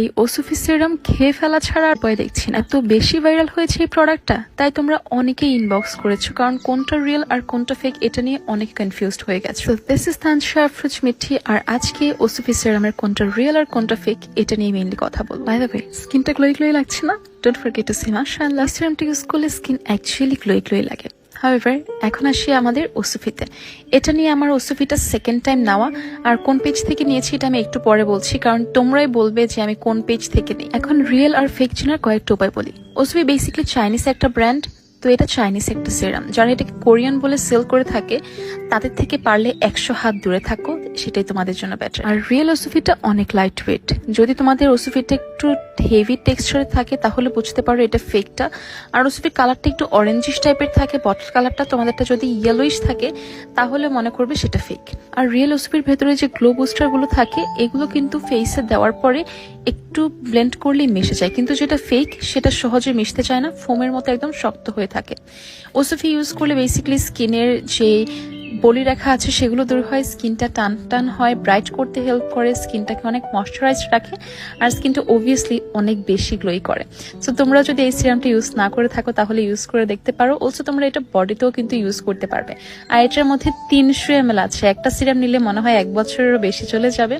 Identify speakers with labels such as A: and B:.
A: এই ওসুফি সিরাম খেয়ে ফেলা ছাড়া উপায় দেখছি না। এত বেশি ভাইরাল হয়েছে এই প্রোডাক্টটা তাই তোমরা অনেকেই ইনবক্স করেছ, কারণ কোনটা রিয়েল আর কোনটা ফেক এটা নিয়ে অনেক কনফিউজড হয়ে গেছে। দিস ইজ তানশা ফ্রুজ মিঠি আর আজকে ওসুফি সিরামের কোনটা রিয়েল আর কোনটা ফেক এটা নিয়ে মেইনলি কথা বলব। বাই দ্য ওয়ে স্কিনটা গ্লোই গ্লোই লাগছে না? ডোন্ট ফরগেট টু সি মাশাআল্লাহ সিরামটা ইউজ করলে স্কিন অ্যাকচুয়ালি গ্লোই গ্লোই লাগে। হাউএভার এখন আসি আমাদের ওসুফিতে। এটা নিয়ে আমার ওসুফিটা সেকেন্ড টাইম নেওয়া, আর কোন পেজ থেকে নিয়েছি এটা আমি একটু পরে বলছি, কারণ তোমরাই বলবে যে আমি কোন পেজ থেকে নিই। এখন রিয়েল আর ফেক চেনার কয়েকটা উপায় বলি। ওসুফি বেসিক্যালি চাইনিজ একটা ব্র্যান্ড তো এটা চাইনিজ একটা সিরাম যারা এটাকে কোরিয়ান বলে সেল করে থাকে, তাদের থেকে পারলে একশো হাত দূরে থাকো সেটাই তোমাদের জন্য বেটার আর রিয়েল ওসুফিটা অনেক লাইট ওয়েট যদি তোমাদের ওসুফিটা একটু হেভি টেক্সচারে থাকে, তাহলে বুঝতে পারো এটা ফেকটা আর ওসুফির কালারটা একটু অরেঞ্জিশ টাইপের থাকে বটল কালারটা তোমাদেরটা যদি ইয়েলোইশ থাকে, তাহলে মনে করবে সেটা ফেক আর রিয়েল ওসুফির ভেতরে যে গ্লো বুস্টারগুলো থাকে, এগুলো কিন্তু ফেসে দেওয়ার পরে একটু ব্লেন্ড করলেই মিশে যায়। কিন্তু যেটা ফেক সেটা সহজে মিশতে চায় না ফোমের মতো একদম শক্ত হয়ে থাকে। ওসুফি ইউজ করলে বেসিক্যালি স্কিনের যে বলি রাখা আছে, সেগুলো দূর হয়, স্কিনটা টান টান হয়, ব্রাইট করতে হেল্প করে, স্কিনটাকে অনেক ময়শ্চারাইজ রাখে, আর স্কিনটা অবভিয়াসলি অনেক বেশি গ্লোই করে। সো তোমরা যদি এই সিরামটা ইউজ না করে থাকো, তাহলে ইউজ করে দেখতে পারো। অলসো তোমরা এটা বডিতেও কিন্তু ইউজ করতে পারবে। আর এটার মধ্যে তিনশো এম আছে। একটা সিরাম নিলে মনে হয় এক বছরেরও বেশি চলে যাবে।